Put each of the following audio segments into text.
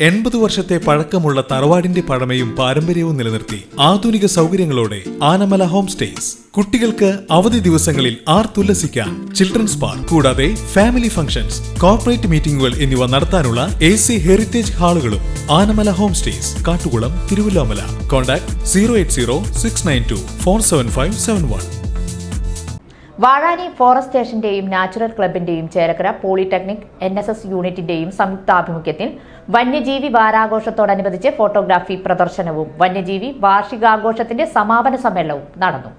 എൺപത് വർഷത്തെ പഴക്കമുള്ള തറവാടിന്റെ പഴമയും പാരമ്പര്യവും നിലനിർത്തി ആധുനിക സൗകര്യങ്ങളോടെ ആനമല ഹോം സ്റ്റേസ്. കുട്ടികൾക്ക് അവധി ദിവസങ്ങളിൽ ആർ ആർത്തുല്ലസിക്കാൻ ചിൽഡ്രൻസ് പാർക്ക് കൂടാതെ ഫാമിലി ഫംഗ്ഷൻസ് കോർപ്പറേറ്റ് മീറ്റിംഗുകൾ എന്നിവ നടത്താനുള്ള A C heritage ഹാളുകളും Anamala home stays Kattukulam Thiruvilwamala contact zero eight zero six nine two four seven five seven one. Vazhani forest സ്റ്റേഷന്റെയും natural ക്ലബിന്റെയും Chelakkara polytechnic N S S യൂണിറ്റിന്റെയും സംയുക്താഭിമുഖ്യത്തിൽ വന്യജീവി വാരാഘോഷത്തോടനുബന്ധിച്ച് photography പ്രദർശനവും വന്യജീവി വാർഷികാഘോഷത്തിന്റെ സമാപന സമ്മേളനവും നടന്നു.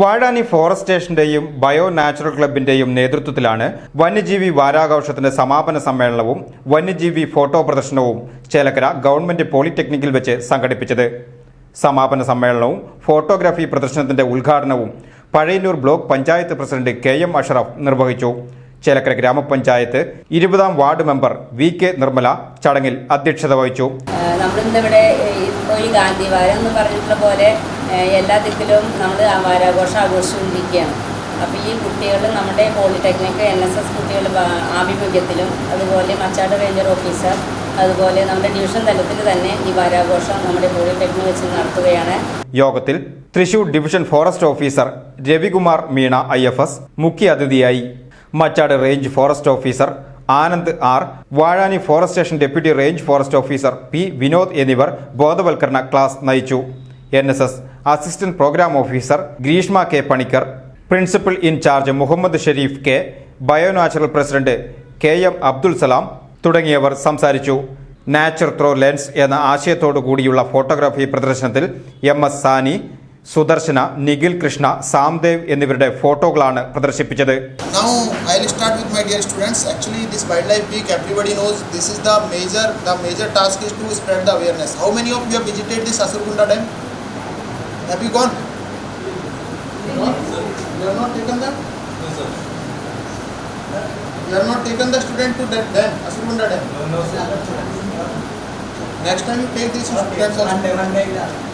വാഴാനി ഫോറസ്റ്റ് സ്റ്റേഷന്റെയും ബയോ നാച്ചുറൽ ക്ലബിന്റെയും നേതൃത്വത്തിലാണ് വന്യജീവി വാരാഘോഷത്തിന്റെ സമാപന സമ്മേളനവും വന്യജീവി ഫോട്ടോ പ്രദർശനവും ചേലക്കര ഗവൺമെന്റ് പോളിടെക്നിക്കിൽ വെച്ച് സംഘടിപ്പിച്ചത്. സമാപന സമ്മേളനവും ഫോട്ടോഗ്രാഫി പ്രദർശനത്തിന്റെ ഉദ്ഘാടനവും Pazhayannur block panchayat president K M Ashraf നിർവഹിച്ചു. ചേലക്കര ഗ്രാമപഞ്ചായത്ത് ഇരുപതാം ward member V K Nirmala ചടങ്ങിൽ അധ്യക്ഷത വഹിച്ചു. നമ്മളിന്നിവിടെ ഒരു ഗാന്ധി വാരം എന്ന് പറഞ്ഞിട്ടുള്ള പോലെ എല്ലാ ദിക്കിലും നമ്മൾ വാരാഘോഷം ആഘോഷിച്ചുകൊണ്ടിരിക്കുകയാണ് അപ്പോൾ ഈ കുട്ടികൾ നമ്മുടെ പോളിടെക്നിക് എൻ എസ് എസ് കുട്ടികൾ ആഭിമുഖ്യത്തിലും അതുപോലെ മച്ചാട് റേഞ്ചർ ഓഫീസർ അതുപോലെ നമ്മുടെ ഡിവിഷൻ തലത്തിൽ തന്നെ ഈ വാരാഘോഷം നമ്മുടെ പോളിടെക്നിക് വെച്ച് നടത്തുകയാണ്. യോഗത്തിൽ Thrissur division forest officer Ravikumar Meena I F S മുഖ്യ അതിഥിയായി. Machad range forest officer Anand R Vazhani forest station deputy range forest officer P Vinod എന്നിവർ ബോധവൽക്കരണ ക്ലാസ് നയിച്ചു. N S S assistant programme officer Greeshma K Panicker principal in charge Muhammad Sherif K bio natural president K M Abdul Salam തുടങ്ങിയവർ സംസാരിച്ചു nature throw lens എന്ന ആശയത്തോടു കൂടിയുള്ള photography പ്രദർശനത്തിൽ M S Sani Sudarshana Nikhil Krishna Samdev എന്നിവരുടെ ഫോട്ടോകളാണ് പ്രദർശിപ്പിച്ചത് Now I'll start with my dear students. Actually, this wildlife week, everybody knows this is the major. The major task is to spread the awareness. How many of you have visited this Asurgunda dam? Have you gone? No, you have not taken them. You have not taken the student to that dam, Asurgunda dam. Next time you take these students also.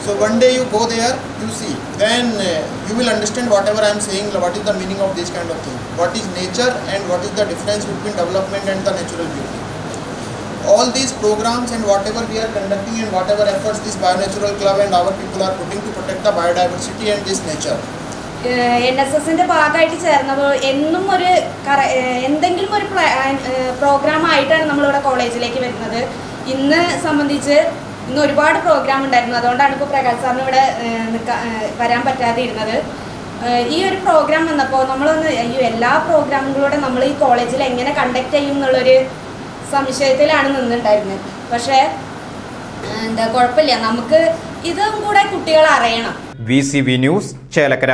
So one day you go there, you see, then uh, you will understand whatever I am saying, what is the meaning of this kind of thing. What is nature and what is the difference between development and the natural beauty. All these programs and whatever we are conducting and whatever efforts this Bionatural Club and our people are putting to protect the biodiversity and this nature. N S എസിന്റെ ഭാഗമായിട്ട് ചേർന്നപ്പോൾ എന്നും ഒരു എന്തെങ്കിലും ഒരു programme ആയിട്ടാണ് നമ്മളിവിടെ കോളേജിലേക്ക് വരുന്നത്. ഇന്ന് സംബന്ധിച്ച് ഇന്ന് ഒരുപാട് പ്രോഗ്രാം ഉണ്ടായിരുന്നു. അതുകൊണ്ടാണ് ഇപ്പോൾ പ്രകാശ് സാറിന് ഇവിടെ വരാൻ പറ്റാതെ ഇരുന്നത് ഈ ഒരു പ്രോഗ്രാം വന്നപ്പോൾ നമ്മളൊന്ന് അയ്യോ എല്ലാ പ്രോഗ്രാമുകളൂടെ നമ്മൾ ഈ കോളേജിൽ എങ്ങനെ കണ്ടക്ട് ചെയ്യും എന്നുള്ളൊരു സംശയത്തിലാണ് നിന്നിട്ടുണ്ടായിരുന്നത്. പക്ഷേ എന്താ കുഴപ്പമില്ല. നമുക്ക് ഇതും കൂടെ കുട്ടികൾ അറിയണം. V C V news Chelakkara.